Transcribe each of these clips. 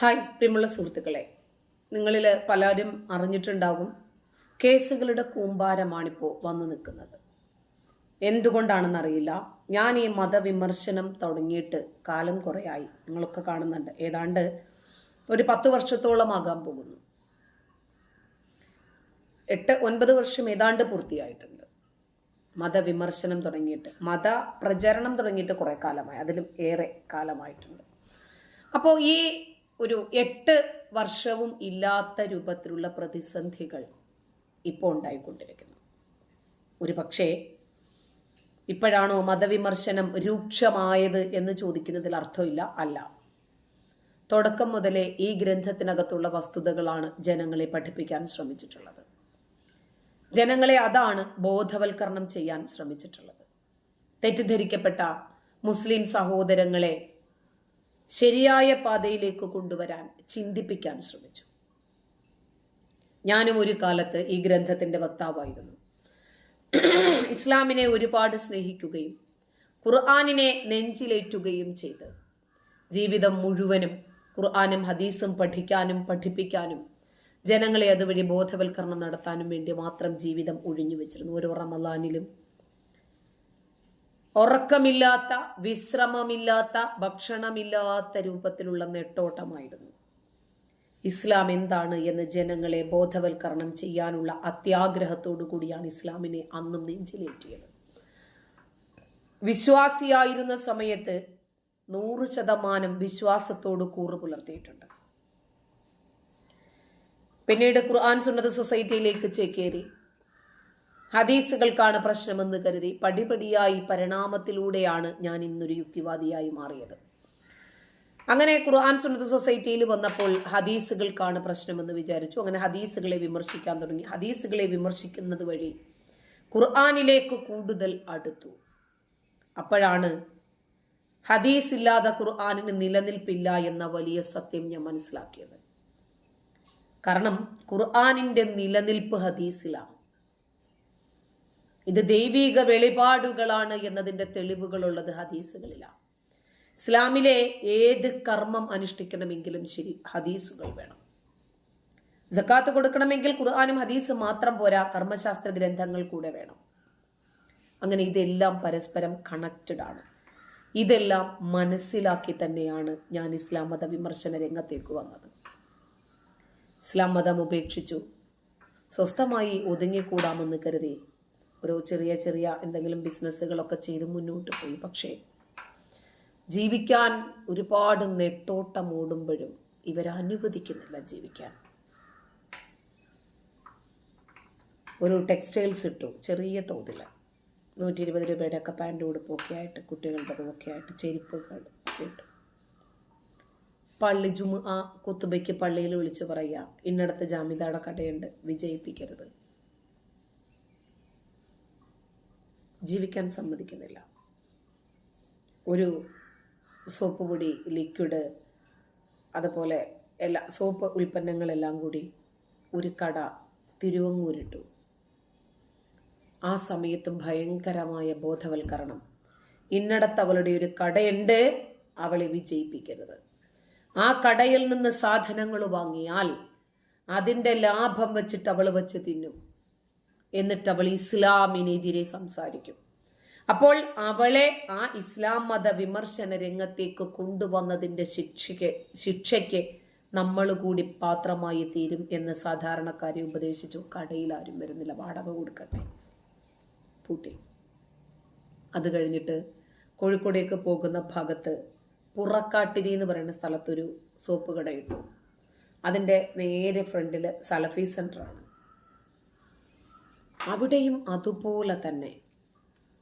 Hi പ്രിയമുള്ള സുഹൃത്തുക്കളെ. നിങ്ങളിൽ പലരും അറിഞ്ഞിട്ടുണ്ടാകും കേസുകളുടെ കൂമ്പാരമാണിപ്പോൾ വന്നു നിൽക്കുന്നത്. എന്തുകൊണ്ടാണെന്നറിയില്ല. ഞാൻ ഈ മതവിമർശനം തുടങ്ങിയിട്ട് കാലം കുറേയായി. നിങ്ങളൊക്കെ കാണുന്നുണ്ട്. ഏതാണ്ട് ഒരു പത്ത് വർഷത്തോളം ആകാൻ പോകുന്നു. എട്ട് ഒൻപത് വർഷം ഏതാണ്ട് പൂർത്തിയായിട്ടുണ്ട്. മതവിമർശനം തുടങ്ങിയിട്ട് മത പ്രചരണം തുടങ്ങിയിട്ട് കുറേ കാലമായി. അതിലും ഏറെ കാലമായിട്ടുണ്ട്. അപ്പോൾ ഈ ഒരു എട്ട് വർഷവും ഇല്ലാത്ത രൂപത്തിലുള്ള പ്രതിസന്ധികൾ ഇപ്പോൾ ഉണ്ടായിക്കൊണ്ടിരിക്കുന്നു. ഒരു പക്ഷേ ഇപ്പോഴാണോ മതവിമർശനം രൂക്ഷമായത് എന്ന് ചോദിക്കുന്നതിൽ അർത്ഥമില്ല അല്ല. തുടക്കം മുതലേ ഈ ഗ്രന്ഥത്തിനകത്തുള്ള വസ്തുതകളാണ് ജനങ്ങളെ പഠിപ്പിക്കാൻ ശ്രമിച്ചിട്ടുള്ളത്. ജനങ്ങളെ അതാണ് ബോധവൽക്കരണം ചെയ്യാൻ ശ്രമിച്ചിട്ടുള്ളത്. തെറ്റിദ്ധരിക്കപ്പെട്ട മുസ്ലിം സഹോദരങ്ങളെ ശരിയായ പാതയിലേക്ക് കൊണ്ടുവരാൻ ചിന്തിപ്പിക്കാൻ ശ്രമിച്ചു. ഞാനും ഒരു കാലത്ത് ഈ ഗ്രന്ഥത്തിന്റെ വക്താവായിരുന്നു. ഇസ്ലാമിനെ ഒരുപാട് സ്നേഹിക്കുകയും ഖുർആാനിനെ നെഞ്ചിലേറ്റുകയും ചെയ്ത് ജീവിതം മുഴുവനും ഖുർആാനും ഹദീസും പഠിക്കാനും പഠിപ്പിക്കാനും ജനങ്ങളെ അതുവഴി ബോധവൽക്കരണം നടത്താനും വേണ്ടി മാത്രം ജീവിതം ഒഴിഞ്ഞു വെച്ചിരുന്നു. ഓരോ റമലാനിലും ഉറക്കമില്ലാത്ത വിശ്രമമില്ലാത്ത ഭക്ഷണമില്ലാത്ത രൂപത്തിലുള്ള നെട്ടോട്ടമായിരുന്നു. ഇസ്ലാം എന്താണ് എന്ന് ജനങ്ങളെ ബോധവൽക്കരണം ചെയ്യാനുള്ള അത്യാഗ്രഹത്തോടു കൂടിയാണ് ഇസ്ലാമിനെ അന്നും നെഞ്ചിലേറ്റിയത്. വിശ്വാസിയായിരുന്ന സമയത്ത് നൂറ് ശതമാനം വിശ്വാസത്തോട് കൂറ് പുലർത്തിയിട്ടുണ്ട്. പിന്നീട് ഖുർആൻ സുന്നത സൊസൈറ്റിയിലേക്ക് ചേക്കേറി. ഹദീസുകൾക്കാണ് പ്രശ്നമെന്ന് കരുതി പടിപടിയായി പരിണാമത്തിലൂടെയാണ് ഞാൻ ഇന്നൊരു യുക്തിവാദിയായി മാറിയത്. അങ്ങനെ ഖുർആൻ സുന്നത്ത് സൊസൈറ്റിയിൽ വന്നപ്പോൾ ഹദീസുകൾക്കാണ് പ്രശ്നമെന്ന് വിചാരിച്ചു. അങ്ങനെ ഹദീസുകളെ വിമർശിക്കാൻ തുടങ്ങി. ഹദീസുകളെ വിമർശിക്കുന്നത് വഴി ഖുർആാനിലേക്ക് കൂടുതൽ അടുത്തു. അപ്പോഴാണ് ഹദീസ് ഇല്ലാതെ ഖുർആാനിന് നിലനിൽപ്പില്ല എന്ന വലിയ സത്യം ഞാൻ മനസ്സിലാക്കിയത്. കാരണം ഖുർആാനിന്റെ നിലനിൽപ്പ് ഹദീസിലാണ്. ഇത് ദൈവിക വെളിപാടുകളാണ് എന്നതിന്റെ തെളിവുകളുള്ളത് ഹദീസുകളിലാണ്. ഇസ്ലാമിലെ ഏത് കർമ്മം അനുഷ്ഠിക്കണമെങ്കിലും ശരി ഹദീസുകൾ വേണം. ജക്കാത്ത് കൊടുക്കണമെങ്കിൽ ഖുർആാനും ഹദീസ് മാത്രം പോരാ കർമ്മശാസ്ത്ര ഗ്രന്ഥങ്ങൾ കൂടെ വേണം. അങ്ങനെ ഇതെല്ലാം പരസ്പരം കണക്റ്റഡ് ആണ്. ഇതെല്ലാം മനസ്സിലാക്കി തന്നെയാണ് ഞാൻ ഇസ്ലാം മത വിമർശന രംഗത്തേക്ക് വന്നത്. ഇസ്ലാം മതം ഉപേക്ഷിച്ചു സ്വസ്ഥമായി ഒതുങ്ങിക്കൂടാമെന്ന് കരുതി ഒരു ചെറിയ ചെറിയ എന്തെങ്കിലും ബിസിനസ്സുകളൊക്കെ ചെയ്ത് മുന്നോട്ട് പോയി. പക്ഷേ ജീവിക്കാൻ ഒരുപാട് നെട്ടോട്ടം ഓടുമ്പോഴും ഇവരനുവദിക്കുന്നില്ല ജീവിക്കാൻ. ഒരു ടെക്സ്റ്റൈൽസ് ഇട്ടു ചെറിയ തോതിൽ നൂറ്റി ഇരുപത് രൂപയുടെ ഒക്കെ പാന്റ് ഉടുപ്പൊക്കെ ആയിട്ട് കുട്ടികളുടെ ഒക്കെ ആയിട്ട് ചെരുപ്പുകൾ ഇട്ടു. പള്ളി ജുമ ആ കുത്തുബയ്ക്ക് പള്ളിയിൽ വിളിച്ച് പറയുക ഇന്നടത്ത് ജാമ്യതയുടെ കടയുണ്ട് വിജയിപ്പിക്കരുത്. ജീവിക്കാൻ സമ്മതിക്കുന്നില്ല. ഒരു സോപ്പ് പൊടി ലിക്വിഡ് അതുപോലെ എല്ലാ സോപ്പ് ഉൽപ്പന്നങ്ങളെല്ലാം കൂടി ഒരു കട തിരുവങ്ങൂരിട്ടു. ആ സമയത്ത് ഭയങ്കരമായ ബോധവൽക്കരണം. ഇന്നടത്ത് അവളുടെ ഒരു കടയുണ്ട് അവളെ വിജയിപ്പിക്കരുത്. ആ കടയിൽ നിന്ന് സാധനങ്ങൾ വാങ്ങിയാൽ അതിന്റെ ലാഭം വെച്ചിട്ട് അവൾ വെച്ച് തിന്നും. എന്നിട്ട് അവൾ ഇസ്ലാമിനെതിരെ സംസാരിക്കും. അപ്പോൾ അവളെ ആ ഇസ്ലാം മത വിമർശന രംഗത്തേക്ക് കൊണ്ടുവന്നതിന്റെ ശിക്ഷയ്ക്ക് ശിക്ഷയ്ക്ക് നമ്മൾ കൂടി പാത്രമായി തീരും എന്ന് സാധാരണക്കാരെ ഉപദേശിച്ചു. കടയിൽ ആരും വരുന്നില്ല. വാടക കൊടുക്കട്ടെ. പൂട്ടി. അത് കഴിഞ്ഞിട്ട് കോഴിക്കോടേക്ക് പോകുന്ന ഭാഗത്ത് പുറക്കാട്ടിരി എന്ന് പറയുന്ന സ്ഥലത്തൊരു സോപ്പ് കട ഇട്ടു അതിന്റെ നേരെ ഫ്രണ്ടിൽ സലഫി സെന്ററാണ്. അവിടെയും അതുപോലെ തന്നെ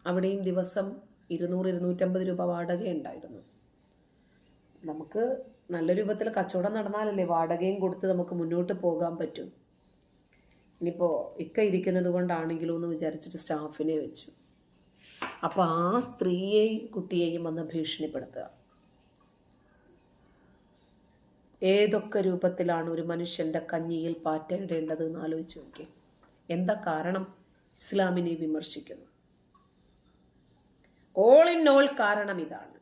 അവിടെയും ദിവസം ഇരുന്നൂറ് ഇരുന്നൂറ്റമ്പത് രൂപ വാടകയുണ്ടായിരുന്നു. നമുക്ക് നല്ല രൂപത്തിൽ കച്ചവടം നടന്നാലല്ലേ വാടകയും കൊടുത്ത് നമുക്ക് മുന്നോട്ട് പോകാൻ പറ്റും? ഇനിയിപ്പോൾ ഇക്ക ഇരിക്കുന്നത് കൊണ്ടാണെങ്കിലും എന്ന് വിചാരിച്ചിട്ട് സ്റ്റാഫിനെ വെച്ചു. അപ്പോൾ ആ സ്ത്രീയെയും കുട്ടിയെയും വന്ന് ഭീഷണിപ്പെടുത്തുക. ഏതൊക്കെ രൂപത്തിലാണ് ഒരു മനുഷ്യന്റെ കഞ്ഞിയിൽ പാറ്റയിടേണ്ടത് എന്ന് ആലോചിച്ച് നോക്കി എന്താ കാരണം? ഇസ്ലാമിനെ വിമർശിക്കുന്നു. ഓൾ ഇൻ ഓൾ കാരണം ഇതാണ്.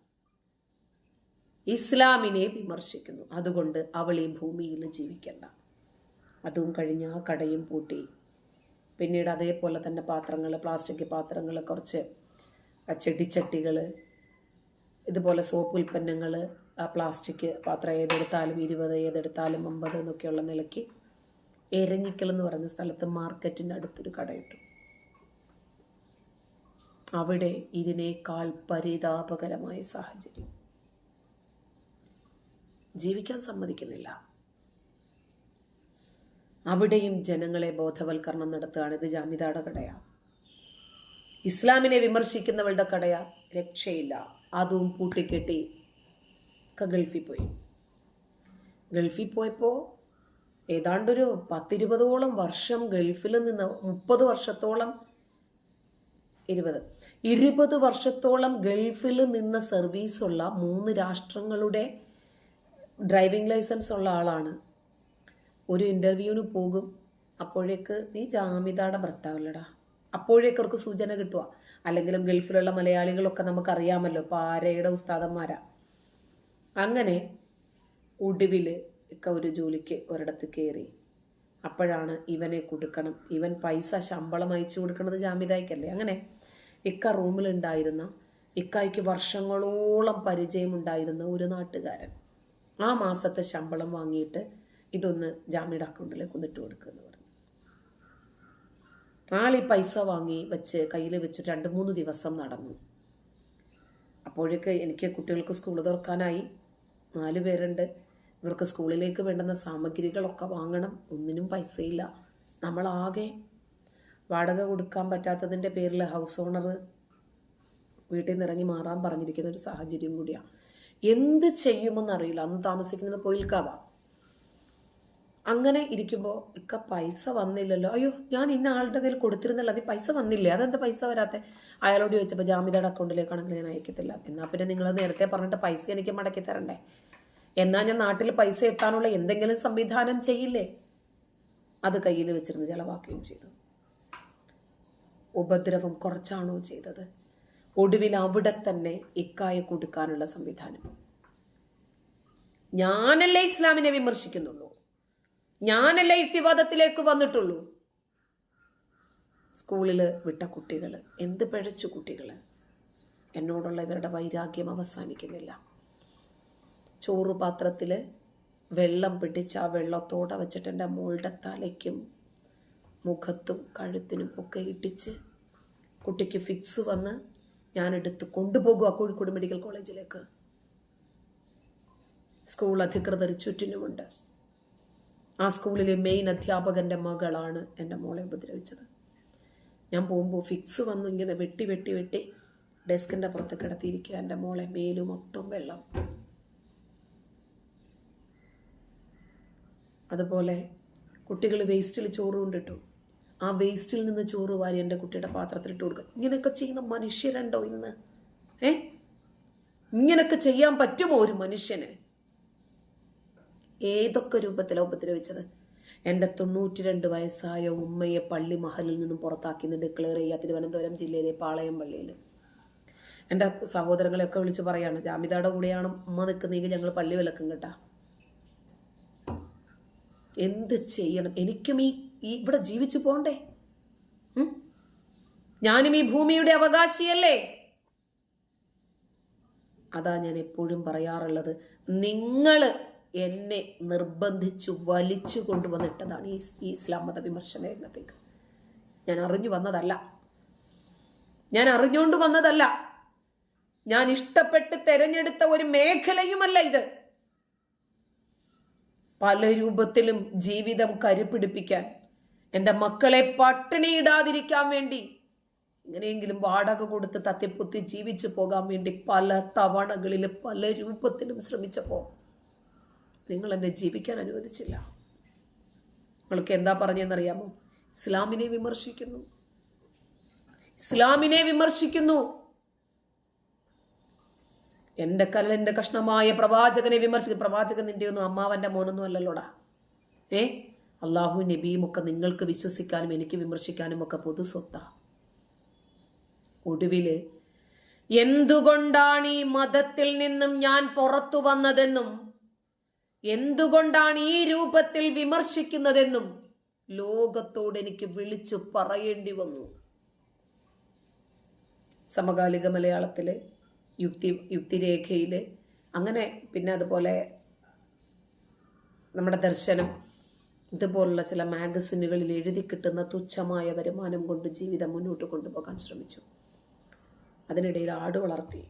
ഇസ്ലാമിനെ വിമർശിക്കുന്നു. അതുകൊണ്ട് അവൾ ഈ ഭൂമിയിൽ ജീവിക്കണ്ട. അതും കഴിഞ്ഞ് ആ കടയും പൂട്ടി. പിന്നീട് അതേപോലെ തന്നെ പാത്രങ്ങൾ പ്ലാസ്റ്റിക് പാത്രങ്ങൾ കുറച്ച് ചെടിച്ചട്ടികൾ ഇതുപോലെ സോപ്പ് ഉൽപ്പന്നങ്ങൾ പ്ലാസ്റ്റിക് പാത്രം ഏതെടുത്താലും ഇരുപത് ഏതെടുത്താലും അമ്പത് എന്നൊക്കെയുള്ള നിലയ്ക്ക് എരഞ്ഞിക്കൽ എന്ന് പറയുന്ന സ്ഥലത്ത് മാർക്കറ്റിന്റെ അടുത്തൊരു കടയിട്ടു അവിടെ ഇതിനേക്കാൾ പരിതാപകരമായ സാഹചര്യം. ജീവിക്കാൻ സമ്മതിക്കുന്നില്ല. അവിടെയും ജനങ്ങളെ ബോധവൽക്കരണം നടത്തുകയാണ്. ഇത് ജാമിതാടെ കടയാ. ഇസ്ലാമിനെ വിമർശിക്കുന്നവളുടെ കടയാ. രക്ഷയില്ല. അതും പൂട്ടിക്കെട്ടി. ഗൾഫിൽ പോയി. ഗൾഫിൽ പോയപ്പോൾ ഏതാണ്ടൊരു പത്തിരുപതോളം വർഷം ഗൾഫിൽ നിന്ന് മുപ്പത് വർഷത്തോളം ഇരുപത് ഇരുപത് വർഷത്തോളം ഗൾഫിൽ നിന്ന് സർവീസുള്ള മൂന്ന് രാഷ്ട്രങ്ങളുടെ ഡ്രൈവിംഗ് ലൈസൻസ് ഉള്ള ആളാണ്. ഒരു ഇന്റർവ്യൂവിന് പോകും. അപ്പോഴേക്ക് നീ ജാമിതയുടെ ഭർത്താവല്ലടാ അപ്പോഴേക്ക് അവർക്ക് സൂചന കിട്ടുക അല്ലെങ്കിലും ഗൾഫിലുള്ള മലയാളികളൊക്കെ നമുക്കറിയാമല്ലോ പാരയുടെ ഉസ്താദന്മാരാ. അങ്ങനെ ഒടുവിൽ ഒക്കെ ഒരു ജോലിക്ക് ഒരിടത്ത് കയറി അപ്പോഴാണ് ഇവനെ കൊടുക്കണം. ഇവൻ പൈസ ശമ്പളം അയച്ചു കൊടുക്കുന്നത് ജാമ്യതായിക്കല്ലേ? അങ്ങനെ ഇക്ക റൂമിലുണ്ടായിരുന്ന ഇക്കായ്ക്ക് വർഷങ്ങളോളം പരിചയമുണ്ടായിരുന്ന ഒരു നാട്ടുകാരൻ ആ മാസത്തെ ശമ്പളം വാങ്ങിയിട്ട് ഇതൊന്ന് ജാമ്യയുടെ അക്കൗണ്ടിലേക്ക് ഒന്നിട്ട് കൊടുക്കുക എന്ന് പറഞ്ഞു. ആളി പൈസ വാങ്ങി വെച്ച് കയ്യിൽ വെച്ച് രണ്ട് മൂന്ന് ദിവസം നടന്നു. അപ്പോഴേക്ക് എനിക്ക് കുട്ടികൾക്ക് സ്കൂൾ തുറക്കാനായി. നാല് പേരുണ്ട്. ഇവർക്ക് സ്കൂളിലേക്ക് വേണ്ടുന്ന സാമഗ്രികളൊക്കെ വാങ്ങണം. ഒന്നിനും പൈസയില്ല. നമ്മളാകെ വാടക കൊടുക്കാൻ പറ്റാത്തതിന്റെ പേരിൽ ഹൗസ് ഓണർ വീട്ടിൽ നിന്ന് ഇറങ്ങി മാറാൻ പറഞ്ഞിരിക്കുന്ന ഒരു സാഹചര്യം കൂടിയാണ്. എന്ത് ചെയ്യുമെന്നറിയില്ല അന്ന് താമസിക്കുന്നത് പൊയിൽക്കാവാം. അങ്ങനെ ഇരിക്കുമ്പോൾ ഇക്ക പൈസ വന്നില്ലല്ലോ. അയ്യോ ഞാൻ ഇന്ന ആളുടെ കയ്യിൽ കൊടുത്തിരുന്നല്ലോ. അത് പൈസ വന്നില്ലേ? അതെന്താ പൈസ വരാത്തെ? അയാളോട് ചോദിച്ചപ്പോൾ ജാമ്യതയുടെ അക്കൗണ്ടിലേക്കാണെങ്കിൽ ഞാൻ അയക്കത്തില്ല. എന്നാൽ പിന്നെ നിങ്ങൾ നേരത്തെ പറഞ്ഞിട്ട് പൈസ എനിക്ക് മടക്കി തരണ്ടേ? എന്നാൽ ഞാൻ നാട്ടിൽ പൈസ എത്താനുള്ള എന്തെങ്കിലും സംവിധാനം ചെയ്യില്ലേ? അത് കയ്യിൽ വെച്ചിരുന്ന് ചെലവാക്കുകയും ചെയ്തു. ഉപദ്രവം കുറച്ചാണോ ചെയ്തത്? ഒടുവിൽ അവിടെ തന്നെ ഇക്കായ കൊടുക്കാനുള്ള സംവിധാനം. ഞാനല്ലേ ഇസ്ലാമിനെ വിമർശിക്കുന്നുള്ളൂ. ഞാനല്ലേ യുക്തിവാദത്തിലേക്ക് വന്നിട്ടുള്ളൂ. സ്കൂളിൽ വിട്ട കുട്ടികൾ എന്ത് പിഴച്ചു കുട്ടികൾ എന്നോടുള്ള ഇവരുടെ വൈരാഗ്യം അവസാനിക്കുന്നില്ല. ചോറ് പാത്രത്തിൽ വെള്ളം പിടിച്ച് ആ വെള്ളത്തോടെ വെച്ചിട്ട് എന്റെ മോളുടെ തലയ്ക്കും മുഖത്തും കഴുത്തിനും ഒക്കെ ഇട്ടിച്ച് കുട്ടിക്ക് ഫിക്സ് വന്ന് ഞാനെടുത്ത് ആ കോഴിക്കോട് മെഡിക്കൽ കോളേജിലേക്ക്. സ്കൂൾ അധികൃതർ ചുറ്റിനുമുണ്ട്. ആ സ്കൂളിലെ മെയിൻ അധ്യാപകന്റെ മകളാണ് എന്റെ മോളെ ഉപദ്രവിച്ചത്. ഞാൻ പോകുമ്പോൾ ഫിക്സ് വന്നു ഇങ്ങനെ വെട്ടി വെട്ടി വെട്ടി ഡെസ്കിന്റെ പുറത്ത് കിടത്തിയിരിക്കുക എന്റെ മോളെ മേലും മൊത്തം വെള്ളം. അതുപോലെ കുട്ടികൾ വേസ്റ്റിൽ ചോറ് കൊണ്ടിട്ടു. ആ വേസ്റ്റിൽ നിന്ന് ചോറ് വാരി എന്റെ കുട്ടിയുടെ പാത്രത്തിലിട്ട് കൊടുക്കുക ഇങ്ങനെയൊക്കെ ചെയ്യുന്ന മനുഷ്യരുണ്ടോ ഇന്ന്? ഏ? ഇങ്ങനെയൊക്കെ ചെയ്യാൻ പറ്റുമോ ഒരു മനുഷ്യന്? ഏതൊക്കെ രൂപത്തിലാണ് ഉപദ്രവിച്ചത്? എന്റെ തൊണ്ണൂറ്റി രണ്ട് വയസ്സായ ഉമ്മയെ പള്ളി മഹലിൽ നിന്നും പുറത്താക്കി ഡിക്ലെയർ ചെയ്യുക തിരുവനന്തപുരം ജില്ലയിലെ പാളയം പള്ളിയിൽ. എന്റെ സഹോദരങ്ങളെയൊക്കെ വിളിച്ച് പറയുകയാണ് ജാമിതയുടെ കൂടെയാണ് ഉമ്മ നിൽക്കുന്നെങ്കിൽ ഞങ്ങൾ പള്ളി വിലക്കും കേട്ടാ. എന്ത് ചെയ്യണം? എനിക്കും ഈ ഇവിടെ ജീവിച്ചു പോണ്ടേ? ഞാനും ഈ ഭൂമിയുടെ അവകാശിയല്ലേ? അതാ ഞാൻ എപ്പോഴും പറയാറുള്ളത്. നിങ്ങൾ എന്നെ നിർബന്ധിച്ചു വലിച്ചു കൊണ്ടുവന്നിട്ടതാണ് ഈ ഈ ഇസ്ലാം മത വിമർശന രംഗത്തേക്ക്. ഞാൻ അറിഞ്ഞു വന്നതല്ല. ഞാൻ അറിഞ്ഞുകൊണ്ട് വന്നതല്ല. ഞാൻ ഇഷ്ടപ്പെട്ട് തെരഞ്ഞെടുത്ത ഒരു മേഖലയുമല്ല ഇത്. പല രൂപത്തിലും ജീവിതം കരുപിടിപ്പിക്കാൻ. എന്റെ മക്കളെ പട്ടിണിയിടാതിരിക്കാൻ വേണ്ടി എങ്ങനെയെങ്കിലും വാടക കൊടുത്ത് തത്തിപ്പുത്തി ജീവിച്ചു പോകാൻ വേണ്ടി പല തവണകളിൽ പല രൂപത്തിലും ശ്രമിച്ചപ്പോൾ നിങ്ങൾ എന്നെ ജീവിക്കാൻ അനുവദിച്ചില്ല. നിങ്ങൾക്ക് എന്താ പറഞ്ഞതെന്നറിയാമോ? ഇസ്ലാമിനെ വിമർശിക്കുന്നു. ഇസ്ലാമിനെ വിമർശിക്കുന്നു. എന്റെ കല്ലിന്റെ കഷ്ണമായ പ്രവാചകനെ വിമർശിക്കും പ്രവാചകൻ നിന്റെ ഒന്നും അമ്മാവന്റെ മോനൊന്നും അല്ലല്ലോടാ. ഏ? അള്ളാഹു നബിയും ഒക്കെ നിങ്ങൾക്ക് വിശ്വസിക്കാനും എനിക്ക് വിമർശിക്കാനും ഒക്കെ പൊതു സ്വത്താ. ഒടുവിൽ എന്തുകൊണ്ടാണ് ഈ മതത്തിൽ നിന്നും ഞാൻ പുറത്തു വന്നതെന്നും എന്തുകൊണ്ടാണ് ഈ രൂപത്തിൽ വിമർശിക്കുന്നതെന്നും ലോകത്തോട് എനിക്ക് വിളിച്ചു പറയേണ്ടി വന്നു. സമകാലിക മലയാളത്തിലെ യുക്തി യുക്തിരേഖയിൽ അങ്ങനെ പിന്നെ അതുപോലെ നമ്മുടെ ദർശനം ഇതുപോലുള്ള ചില മാഗസിനുകളിൽ എഴുതി കിട്ടുന്ന തുച്ഛമായ വരുമാനം കൊണ്ട് ജീവിതം മുന്നോട്ട് കൊണ്ടുപോകാൻ ശ്രമിച്ചു. അതിനിടയിൽ ആട് വളർത്തി.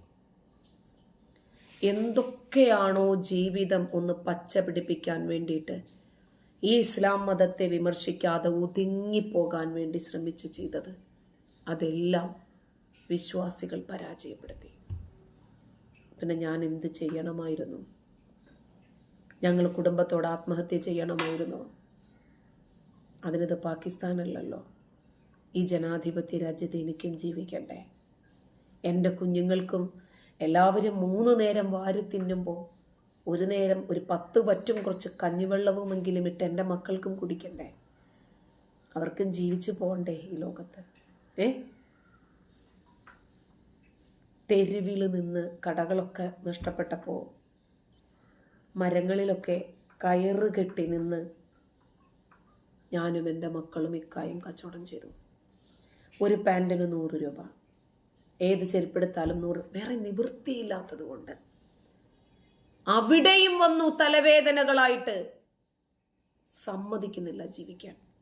എന്തൊക്കെയാണോ ജീവിതം ഒന്ന് പച്ച പിടിപ്പിക്കാൻ വേണ്ടിയിട്ട് ഈ ഇസ്ലാം മതത്തെ വിമർശിക്കാതെ ഒതുങ്ങിപ്പോകാൻ വേണ്ടി ശ്രമിച്ചു ചെയ്തത്. അതെല്ലാം വിശ്വാസികൾ പരാജയപ്പെടുത്തി. പിന്നെ ഞാൻ എന്ത് ചെയ്യണമായിരുന്നു? ഞങ്ങൾ കുടുംബത്തോട് ആത്മഹത്യ ചെയ്യണമായിരുന്നു. അതിനത് പാകിസ്ഥാനല്ലല്ലോ. ഈ ജനാധിപത്യ രാജ്യത്ത് എനിക്കും ജീവിക്കണ്ടേ. എന്റെ കുഞ്ഞുങ്ങൾക്കും എല്ലാവരും മൂന്ന് നേരം വാരി തിന്നുമ്പോൾ ഒരു നേരം ഒരു പത്ത് പറ്റും കുറച്ച് കഞ്ഞിവെള്ളവുമെങ്കിലും ഇട്ട് എന്റെ മക്കൾക്കും കുടിക്കണ്ടേ? അവർക്കും ജീവിച്ചു പോകണ്ടേ ഈ ലോകത്ത്? ഏ? തെരുവിൽ നിന്ന് കടകളൊക്കെ നഷ്ടപ്പെട്ടപ്പോൾ മരങ്ങളിലൊക്കെ കയറ് കെട്ടി നിന്ന് ഞാനും എന്റെ മക്കളും ഇക്കായും കച്ചവടം ചെയ്തു. ഒരു പാന്റിന് നൂറ് രൂപ. ഏത് ചെരുപ്പെടുത്താലും നൂറ്. വേറെ നിവൃത്തിയില്ലാത്തത് കൊണ്ട്. അവിടെയും വന്നു തലവേദനകളായിട്ട് സമ്മതിക്കുന്നില്ല ജീവിക്കാൻ.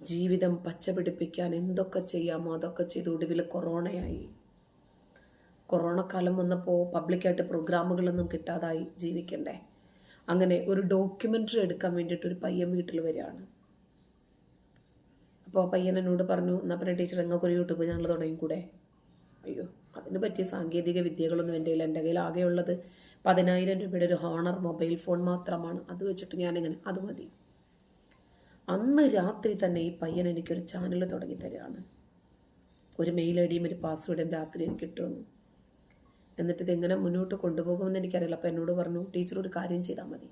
ജീവിതം പച്ചപിടിപ്പിക്കാൻ എന്തൊക്കെ ചെയ്യാമോ അതൊക്കെ ചെയ്ത് ഒടുവിൽ കൊറോണയായി. കൊറോണ കാലം വന്നപ്പോൾ പബ്ലിക്കായിട്ട് പ്രോഗ്രാമുകളൊന്നും കിട്ടാതായി ജീവിക്കണ്ടേ. അങ്ങനെ ഒരു ഡോക്യുമെന്ററി എടുക്കാൻ വേണ്ടിയിട്ട് ഒരു പയ്യൻ വീട്ടിൽ വരികയാണ്. അപ്പോൾ പയ്യൻ എന്നോട് പറഞ്ഞു എന്നാൽ പിന്നെ ടീച്ചർ നിങ്ങൾക്ക് ഒരു യൂട്യൂബ് ചാനൽ തുടങ്ങിക്കൂടെ അയ്യോ അതിന് പറ്റിയ സാങ്കേതിക വിദ്യകളൊന്നും എന്റെ കയ്യിൽ എന്റെ കയ്യിൽ ആകെയുള്ളത് പതിനായിരം രൂപയുടെ ഒരു ഹോണർ മൊബൈൽ ഫോൺ മാത്രമാണ്. അത് വെച്ചിട്ട് ഞാനിങ്ങനെ അത് മതി. അന്ന് രാത്രി തന്നെ ഈ പയ്യൻ എനിക്കൊരു ചാനൽ തുടങ്ങി തരികയാണ്. ഒരു മെയിൽ ഐ ഡിയും ഒരു പാസ്വേഡും രാത്രി എനിക്ക് കിട്ടുമെന്ന് എന്നിട്ട് ഇതെങ്ങനെ മുന്നോട്ട് കൊണ്ടുപോകുമെന്ന് എനിക്കറിയില്ല. അപ്പോൾ എന്നോട് പറഞ്ഞു ടീച്ചർ ഒരു കാര്യം ചെയ്താൽ മതി.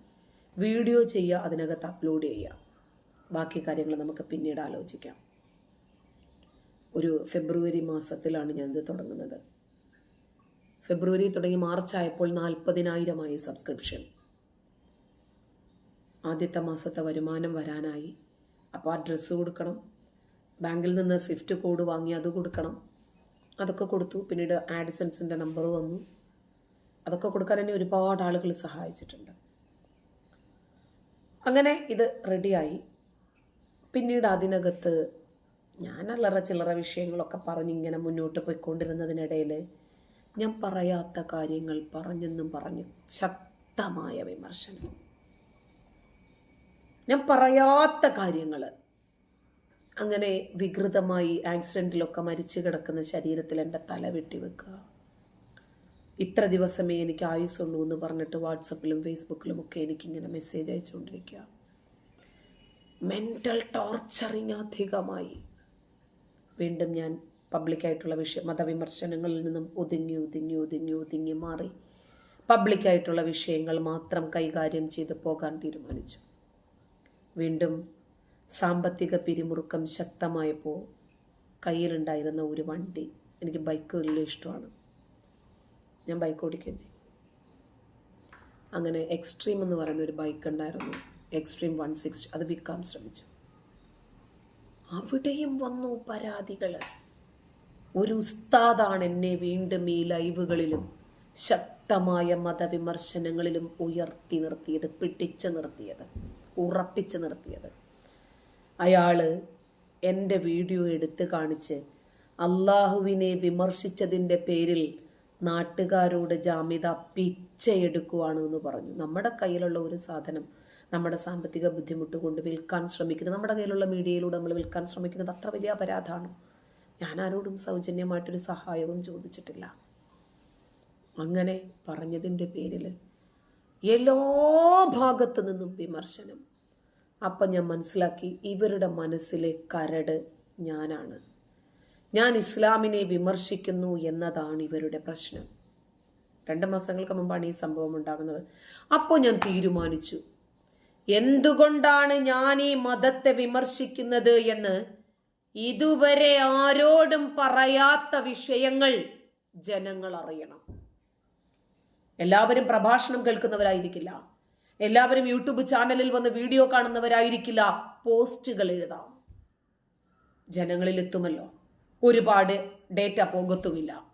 വീഡിയോ ചെയ്യുക അതിനകത്ത് അപ്ലോഡ് ചെയ്യുക. ബാക്കി കാര്യങ്ങൾ നമുക്ക് പിന്നീട് ആലോചിക്കാം. ഒരു ഫെബ്രുവരി മാസത്തിലാണ് ഞാനിത് തുടങ്ങുന്നത്. ഫെബ്രുവരി തുടങ്ങി മാർച്ച് ആയപ്പോൾ നാൽപ്പതിനായിരമായി സബ്സ്ക്രിപ്ഷൻ ആദ്യത്തെ മാസത്തെ വരുമാനം വരാനായി. അപ്പോൾ ആ ഡ്രസ്സ് കൊടുക്കണം. ബാങ്കിൽ നിന്ന് സ്വിഫ്റ്റ് കോഡ് വാങ്ങി അത് കൊടുക്കണം. അതൊക്കെ കൊടുത്തു. പിന്നീട് ആഡ്സൻസിന്റെ നമ്പർ വന്നു. അതൊക്കെ കൊടുക്കാൻ എന്നെ ഒരുപാട് ആളുകൾ സഹായിച്ചിട്ടുണ്ട്. അങ്ങനെ ഇത് റെഡിയായി പിന്നീട് അതിനകത്ത് ഞാൻ അല്ലറ ചില്ലറ വിഷയങ്ങളൊക്കെ പറഞ്ഞിങ്ങനെ മുന്നോട്ട് പോയിക്കൊണ്ടിരുന്നതിനിടയിൽ ഞാൻ പറയാത്ത കാര്യങ്ങൾ പറഞ്ഞെന്നും പറഞ്ഞ് ശക്തമായ വിമർശനം. ഞാൻ പറയാത്ത കാര്യങ്ങൾ അങ്ങനെ വികൃതമായി ആക്സിഡന്റിലൊക്കെ മരിച്ചു കിടക്കുന്ന ശരീരത്തിൽ എന്റെ തല വെട്ടി വെക്കുക. ഇത്ര ദിവസമേ എനിക്ക് ആയുസ്സുള്ളൂ എന്ന് പറഞ്ഞിട്ട് വാട്സപ്പിലും ഫേസ്ബുക്കിലും ഒക്കെ എനിക്കിങ്ങനെ മെസ്സേജ് അയച്ചുകൊണ്ടിരിക്കുക. മെന്റൽ ടോർച്ചറിങ് അധികമായി. വീണ്ടും ഞാൻ പബ്ലിക്കായിട്ടുള്ള വിഷയ മതവിമർശനങ്ങളിൽ നിന്നും ഒതുങ്ങി ഒതുങ്ങി ഒതുങ്ങി ഒതുങ്ങി മാറി. പബ്ലിക്കായിട്ടുള്ള വിഷയങ്ങൾ മാത്രം കൈകാര്യം ചെയ്ത് പോകാൻ തീരുമാനിച്ചു. വീണ്ടും സാമ്പത്തിക പിരിമുറുക്കം ശക്തമായപ്പോൾ കയ്യിലുണ്ടായിരുന്ന ഒരു വണ്ടി എനിക്ക് ബൈക്ക് വലിയ ഇഷ്ടമാണ്. ഞാൻ ബൈക്ക് ഓടിക്കുകയും ചെയ്യും. അങ്ങനെ എക്സ്ട്രീം എന്ന് പറയുന്ന ഒരു ബൈക്ക് ഉണ്ടായിരുന്നു. എക്സ്ട്രീം വൺ സിക്സ്റ്റി അത് വിൽക്കാൻ ശ്രമിച്ചു. അവിടെയും വന്നു പരാതികൾ ഒരു ഉസ്താദാണ് എന്നെ വീണ്ടും ഈ ലൈവുകളിലും ശക്തമായ മതവിമർശനങ്ങളിലും ഉയർത്തി നിർത്തിയത് പിടിച്ചു നിർത്തിയത്. ഉറപ്പിച്ചു നിർത്തിയത്. അയാൾ എന്റെ വീഡിയോ എടുത്ത് കാണിച്ച് അള്ളാഹുവിനെ വിമർശിച്ചതിന്റെ പേരിൽ നാട്ടുകാരോട് ജാമ്യത പിച്ചയെടുക്കുവാണ് എന്ന് പറഞ്ഞു. നമ്മുടെ കയ്യിലുള്ള ഒരു സാധനം നമ്മുടെ സാമ്പത്തിക ബുദ്ധിമുട്ട് കൊണ്ട് വിൽക്കാൻ ശ്രമിക്കുന്നത് നമ്മുടെ കയ്യിലുള്ള മീഡിയയിലൂടെ നമ്മൾ വിൽക്കാൻ ശ്രമിക്കുന്നത് അത്ര വലിയ അപരാധമാണ്. ഞാൻ ആരോടും സൗജന്യമായിട്ടൊരു സഹായവും ചോദിച്ചിട്ടില്ല. അങ്ങനെ പറഞ്ഞതിന്റെ പേരിൽ എല്ലാ ഭാഗത്തു നിന്നും വിമർശനം. അപ്പം ഞാൻ മനസ്സിലാക്കി ഇവരുടെ മനസ്സിലെ കരട് ഞാനാണ്. ഞാൻ ഇസ്ലാമിനെ വിമർശിക്കുന്നു എന്നതാണ് ഇവരുടെ പ്രശ്നം. രണ്ട് മാസങ്ങൾക്ക് മുമ്പാണ് ഈ സംഭവം ഉണ്ടാകുന്നത്. അപ്പോൾ ഞാൻ തീരുമാനിച്ചു എന്തുകൊണ്ടാണ് ഞാൻ ഈ മതത്തെ വിമർശിക്കുന്നത് എന്ന് ഇതുവരെ ആരോടും പറയാത്ത വിഷയങ്ങൾ ജനങ്ങൾ അറിയണം. എല്ലാവരും പ്രഭാഷണം കേൾക്കുന്നവരായിരിക്കില്ല. എല്ലാവരും യൂട്യൂബ് ചാനലിൽ വന്ന് വീഡിയോ കാണുന്നവരായിരിക്കില്ല. പോസ്റ്റുകൾ എഴുതാം. ജനങ്ങളിൽ എത്തുമല്ലോ. ഒരുപാട് ഡേറ്റ പോകത്തുമില്ല.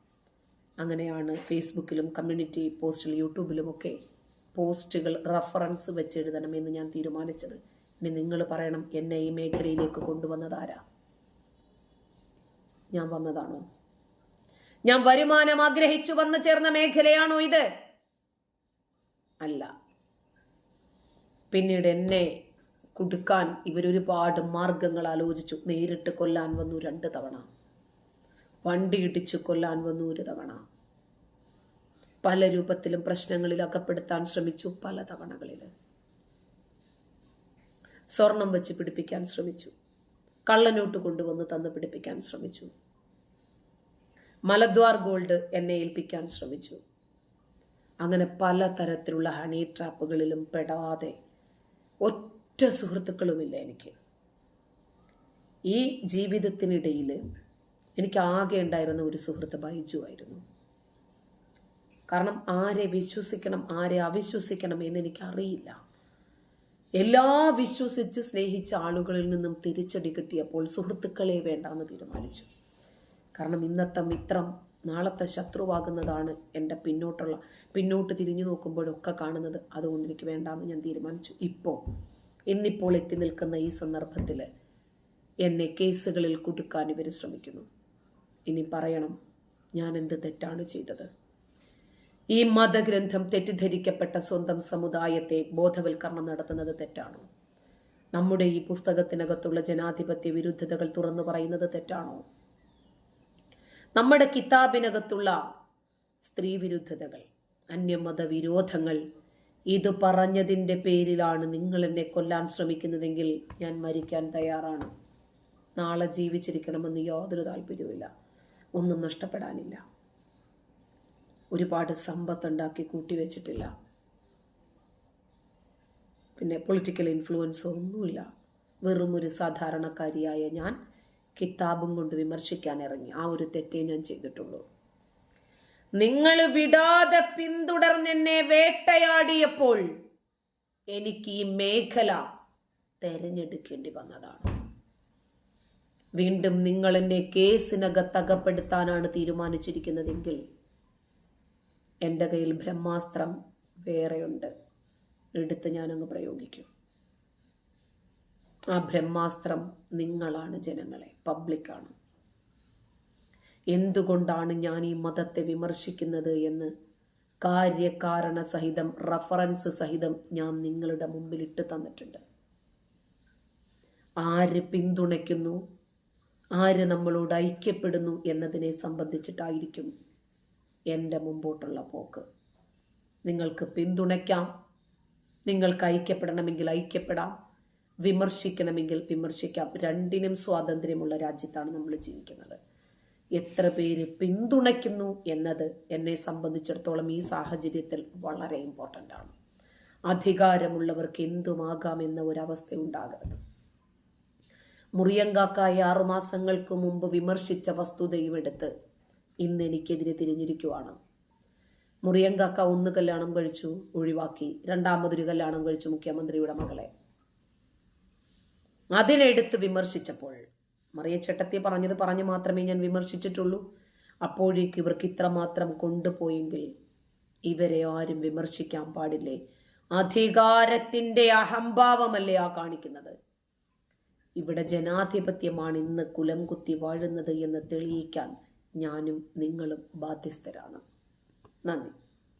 അങ്ങനെയാണ് ഫേസ്ബുക്കിലും കമ്മ്യൂണിറ്റി പോസ്റ്റിൽ യൂട്യൂബിലുമൊക്കെ പോസ്റ്റുകൾ റഫറൻസ് വെച്ചെഴുതണമെന്ന് ഞാൻ തീരുമാനിച്ചത്. ഇനി നിങ്ങൾ പറയണം എന്നെ ഈ മേഖലയിലേക്ക് കൊണ്ടുവന്നതാരാ ഞാൻ വന്നതാണോ? ഞാൻ വരുമാനം ആഗ്രഹിച്ചു വന്നു ചേർന്ന മേഖലയാണോ ഇത്? അല്ല. പിന്നീട് എന്നെ കുടുക്കാൻ ഇവരൊരുപാട് മാർഗങ്ങൾ ആലോചിച്ചു നേരിട്ട് കൊല്ലാൻ വന്നു രണ്ട് തവണ. വണ്ടി ഇടിച്ചു കൊല്ലാൻ വന്നു ഒരു തവണ. പല രൂപത്തിലും പ്രശ്നങ്ങളിൽ അകപ്പെടുത്താൻ ശ്രമിച്ചു പല തവണകളിൽ. സ്വർണം വെച്ച് പിടിപ്പിക്കാൻ ശ്രമിച്ചു. കള്ളനോട്ട് കൊണ്ടുവന്ന് തന്ന് പിടിപ്പിക്കാൻ ശ്രമിച്ചു. മലദ്വാർ ഗോൾഡ് എന്നെ ഏൽപ്പിക്കാൻ ശ്രമിച്ചു. അങ്ങനെ പല തരത്തിലുള്ള ഹണി ട്രാപ്പുകളിലും പെടാതെ ഒറ്റ സുഹൃത്തുക്കളുമില്ല എനിക്ക്. ഈ ജീവിതത്തിനിടയിൽ എനിക്ക് ആകെ ഉണ്ടായിരുന്ന ഒരു സുഹൃത്ത് ബൈജു ആയിരുന്നു. കാരണം ആരെ വിശ്വസിക്കണം ആരെ അവിശ്വസിക്കണം എന്ന് എനിക്കറിയില്ല. എല്ലാ വിശ്വസിച്ച് സ്നേഹിച്ച ആളുകളിൽ നിന്നും തിരിച്ചടി കിട്ടിയപ്പോൾ സുഹൃത്തുക്കളെ വേണ്ടാന്ന് തീരുമാനിച്ചു. കാരണം ഇന്നത്തെ മിത്രം നാളത്തെ ശത്രുവാകുന്നതാണ് എന്റെ പിന്നോട്ടുള്ള പിന്നോട്ട് തിരിഞ്ഞു നോക്കുമ്പോഴൊക്കെ കാണുന്നത്. അതുകൊണ്ട് എനിക്ക് വേണ്ടാന്ന് ഞാൻ തീരുമാനിച്ചു. ഇപ്പോൾ ഇന്നിപ്പോൾ എത്തി നിൽക്കുന്ന ഈ സന്ദർഭത്തിൽ എന്നെ കേസുകളിൽ കുടുക്കാൻ ഇവർ ശ്രമിക്കുന്നു. ഇനി പറയണം ഞാൻ എന്ത് തെറ്റാണ് ചെയ്തത്? ഈ മതഗ്രന്ഥം തെറ്റിദ്ധരിക്കപ്പെട്ട സ്വന്തം സമുദായത്തെ ബോധവൽക്കരണം നടത്തുന്നത് തെറ്റാണോ? നമ്മുടെ ഈ പുസ്തകത്തിനകത്തുള്ള ജനാധിപത്യ വിരുദ്ധതകൾ തുറന്നു പറയുന്നത് തെറ്റാണോ? നമ്മുടെ കിതാബിനകത്തുള്ള സ്ത്രീവിരുദ്ധതകൾ അന്യമത വിരോധങ്ങൾ ഇത് പറഞ്ഞതിന്റെ പേരിലാണ് നിങ്ങൾ എന്നെ കൊല്ലാൻ ശ്രമിക്കുന്നതെങ്കിൽ ഞാൻ മരിക്കാൻ തയ്യാറാണ്. നാളെ ജീവിച്ചിരിക്കണമെന്ന് യാതൊരു താല്പര്യവുമില്ല. ഒന്നും നഷ്ടപ്പെടാനില്ല. ഒരുപാട് സമ്പത്തുണ്ടാക്കി കൂട്ടിവെച്ചിട്ടില്ല. പിന്നെ പൊളിറ്റിക്കൽ ഇൻഫ്ലുവൻസ് ഒന്നുമില്ല. വെറും ഒരു സാധാരണക്കാരിയായ ഞാൻ കിതാബും കൊണ്ട് വിമർശിക്കാൻ ഇറങ്ങി. ആ ഒരു തെറ്റേ ഞാൻ ചെയ്തിട്ടുള്ളൂ. നിങ്ങൾ വിടാതെ പിന്തുടർന്നെന്നെ വേട്ടയാടിയപ്പോൾ എനിക്ക് ഈ മേഖല തെരഞ്ഞെടുക്കേണ്ടി വന്നതാണ്. വീണ്ടും നിങ്ങൾ എന്നെ കേസിനകത്ത് അകപ്പെടുത്താനാണ് തീരുമാനിച്ചിരിക്കുന്നതെങ്കിൽ എന്റെ കയ്യിൽ ബ്രഹ്മാസ്ത്രം വേറെയുണ്ട്. എടുത്ത് ഞാനങ്ങ് പ്രയോഗിക്കും. ആ ബ്രഹ്മാസ്ത്രം നിങ്ങളാണ് ജനങ്ങളെ പബ്ലിക്കാണ്. എന്തുകൊണ്ടാണ് ഞാൻ ഈ മതത്തെ വിമർശിക്കുന്നത് എന്ന് കാര്യകാരണ സഹിതം റഫറൻസ് സഹിതം ഞാൻ നിങ്ങളുടെ മുമ്പിൽ ഇട്ട് തന്നിട്ടുണ്ട്. ആര് പിന്തുണയ്ക്കുന്നു ആര് നമ്മളോട് ഐക്യപ്പെടുന്നു എന്നതിനെ സംബന്ധിച്ചിട്ടായിരിക്കും എന്റെ മുമ്പോട്ടുള്ള പോക്ക്. നിങ്ങൾക്ക് പിന്തുണയ്ക്കാം നിങ്ങൾക്ക് ഐക്യപ്പെടണമെങ്കിൽ ഐക്യപ്പെടാം. വിമർശിക്കണമെങ്കിൽ വിമർശിക്കാം. രണ്ടിനും സ്വാതന്ത്ര്യമുള്ള രാജ്യത്താണ് നമ്മൾ ജീവിക്കുന്നത്. എത്ര പേര് പിന്തുണയ്ക്കുന്നു എന്നത് എന്നെ സംബന്ധിച്ചിടത്തോളം ഈ സാഹചര്യത്തിൽ വളരെ ഇമ്പോർട്ടന്റ് ആണ്. അധികാരമുള്ളവർക്ക് എന്തുമാകാം എന്ന ഒരവസ്ഥ ഉണ്ടാകരുത്. മുറിയങ്കാക്കായി ആറുമാസങ്ങൾക്ക് മുമ്പ് വിമർശിച്ച വസ്തുതയും എടുത്ത് ഇന്ന് എനിക്കെതിരെ തിരിഞ്ഞിരിക്കുവാണ്. മുറിയങ്കാക്ക ഒന്ന് കല്യാണം കഴിച്ചു ഒഴിവാക്കി. രണ്ടാമതൊരു കല്യാണം കഴിച്ചു മുഖ്യമന്ത്രിയുടെ മകളെ. അതിനെടുത്ത് വിമർശിച്ചപ്പോൾ മറിയച്ചട്ടത്തി പറഞ്ഞത് പറഞ്ഞു മാത്രമേ ഞാൻ വിമർശിച്ചിട്ടുള്ളൂ. അപ്പോഴേക്ക് ഇവർക്ക് ഇത്രമാത്രം കൊണ്ടുപോയെങ്കിൽ ഇവരെ ആരും വിമർശിക്കാൻ പാടില്ലേ? അധികാരത്തിന്റെ അഹംഭാവമല്ലേ ആ കാണിക്കുന്നത്? ഇവിടെ ജനാധിപത്യമാണ് ഇന്ന് കുലം കുത്തി വാഴുന്നത് എന്ന് തെളിയിക്കാൻ ഞാനും നിങ്ങളും ബാധ്യസ്ഥരാണ്. നന്ദി.